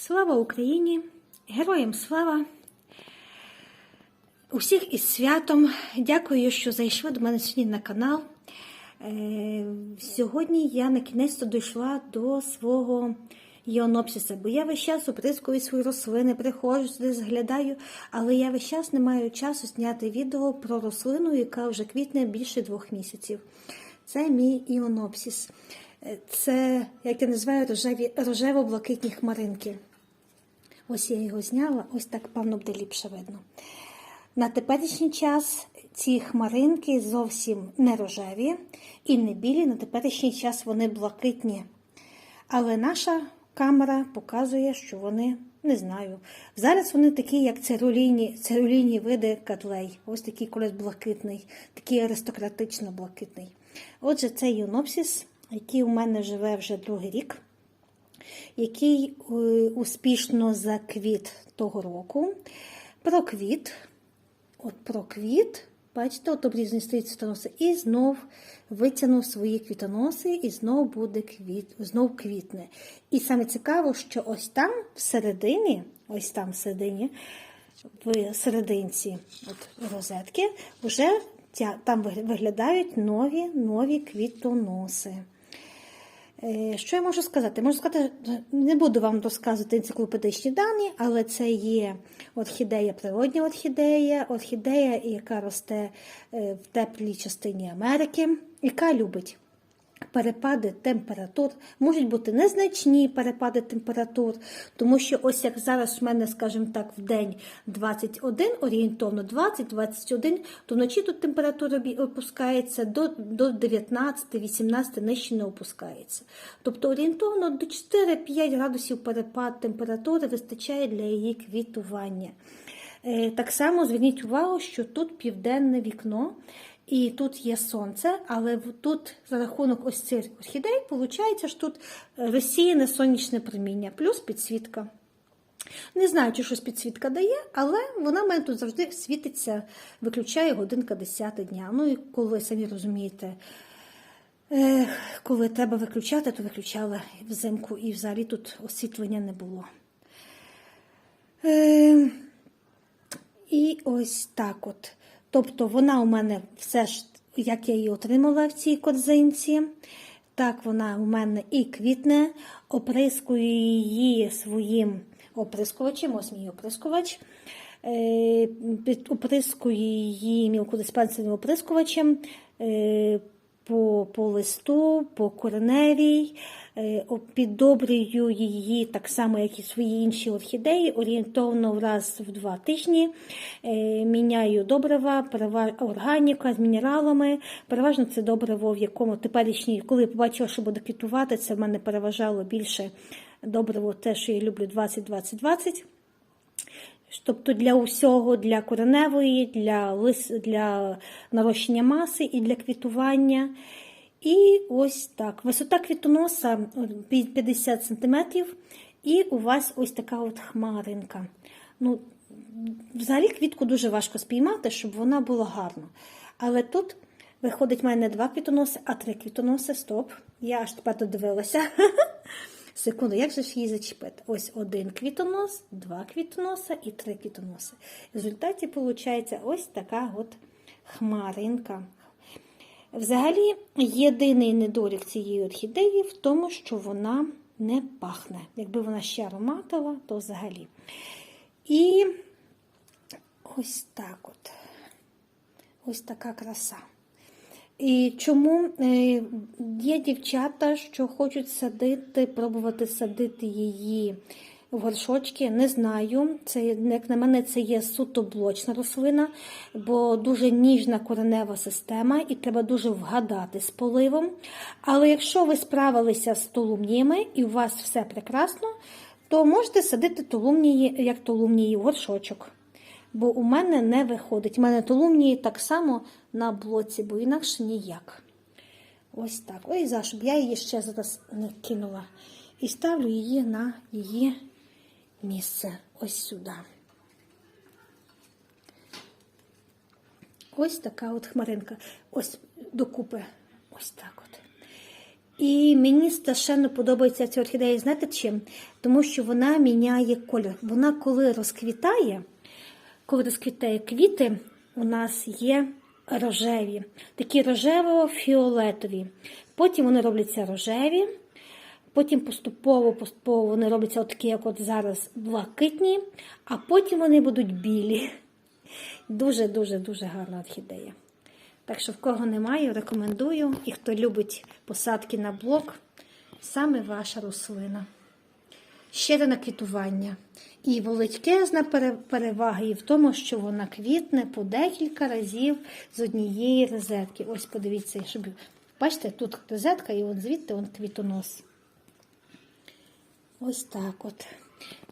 Слава Україні! Героям слава! Усіх із святом. Дякую, що зайшли до мене сьогодні на канал. Е, Сьогодні я на кінець дійшла до свого іонопсиса, бо я весь час оприскую свої рослини, приходжу сюди, зглядаю, але я весь час не маю часу зняти відео про рослину, яка вже квітне більше двох місяців. Це мій іонопсис. Е, Це, як я називаю, рожеві, рожево-блакитні хмаринки. Ось я його зняла, ось так, певно, буде ліпше видно. На теперішній час ці хмаринки зовсім не рожеві і не білі. На теперішній час вони блакитні. Але наша камера показує, що вони не знаю. Зараз вони такі, як цирулійні, цирулійні види катлей. Ось такий колись блакитний, такий аристократично блакитний. Отже, це юнопсис, який у мене живе вже другий рік який е, успішно заквіт того року. Проквіт. От проквіт. Бачите, от обрізані стоїть квітоноси. І знов витягнув свої квітоноси, і знов буде квіт, знов квітне. І саме цікаво, що ось там всередині, ось там всередині, в серединці от розетки, вже там виглядають нові нові квітоноси. Е, Що я можу сказати? Можу сказати, не буду вам розказувати енциклопедичні дані, але це є орхідея, природня орхідея, орхідея, яка росте е, в теплій частині Америки, яка любить перепади температур. Можуть бути незначні перепади температур, тому що ось як зараз в мене, скажімо так, в день 21, орієнтовно 20-21, то вночі тут температура опускається до, до 19-18, нижче не опускається. Тобто орієнтовно до 4-5 градусів перепад температури вистачає для її квітування. Е, Так само зверніть увагу, що тут південне вікно, і тут є сонце, але тут за рахунок ось цих орхідей, виходить, що тут е, розсіяне сонячне проміння, плюс підсвітка. Не знаю, чи щось підсвітка дає, але вона в мене тут завжди світиться, виключає годинка 10 дня. Ну і коли самі розумієте, е, коли треба виключати, то виключали взимку і взагалі тут освітлення не було. Е, і ось так от. Тобто вона у мене все ж, як я її отримала в цій корзинці. Так вона у мене і квітне, оприскую її своїм оприскувачем, ось мій оприскувач. Е, Оприскую її мілкодиспенсерним оприскувачем е, по, по листу, по кореневій, е, піддобрюю її так само, як і свої інші орхідеї, орієнтовно раз в два тижні. Е, Міняю добрива, органіка з мінералами. Переважно це добриво, в якому теперішній, коли я побачила, що буде квітувати, це в мене переважало більше добриво, те, що я люблю 20-20-20. Тобто для усього, для кореневої, для, лис, для нарощення маси і для квітування. І ось так. Висота квітоноса 50 см, і у вас ось така от хмаринка. Ну, взагалі квітку дуже важко спіймати, щоб вона була гарна. Але тут виходить в мене не два квітоноси, а три квітоноси. Стоп. Я аж тепер додивилася. Секунду, як же ж її зачепити? Ось один квітонос, два квітоноса і три квітоноси. В результаті виходить ось така от хмаринка. Взагалі, єдиний недолік цієї орхідеї в тому, що вона не пахне. Якби вона ще ароматила, то взагалі. І ось так от. Ось така краса. І чому е, є дівчата, що хочуть садити, пробувати садити її в горшочки, не знаю. Це, як на мене, це є суто блочна рослина, бо дуже ніжна коренева система, і треба дуже вгадати з поливом. Але якщо ви справилися з толумніями і у вас все прекрасно, то можете садити толумнії, як толумнії в горшочок бо у мене не виходить. У мене толумнії так само на блоці, бо інакше ніяк. Ось так. Ой, за, щоб я її ще зараз не кинула. І ставлю її на її місце. Ось сюди. Ось така от хмаринка. Ось докупи. Ось так от. І мені страшенно подобається ця орхідея, знаєте чим? Тому що вона міняє колір. Вона, коли розквітає, коли розквітає квіти, у нас є рожеві, такі рожево-фіолетові. Потім вони робляться рожеві, потім поступово поступово вони робляться отакі, як от зараз, блакитні, а потім вони будуть білі. Дуже-дуже дуже гарна орхідея. Так що, в кого немає, рекомендую. І хто любить посадки на блок, саме ваша рослина. Щире на квітування. І величезна перевага і в тому, що вона квітне по декілька разів з однієї розетки. Ось подивіться, щоб бачите, тут розетка, і от звідти он квітонос. Ось так от.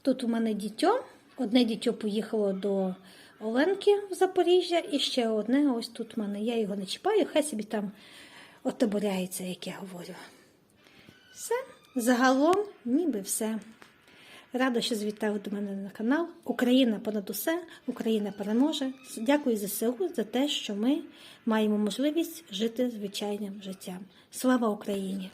Тут у мене дітьо. Одне дітьо поїхало до Оленки в Запоріжжя, і ще одне ось тут у мене. Я його не чіпаю, хай собі там отоборяється, як я говорю. Все. Загалом, ніби все. Рада, що звітали до мене на канал. Україна понад усе, Україна переможе. Дякую ЗСУ за те, що ми маємо можливість жити звичайним життям. Слава Україні!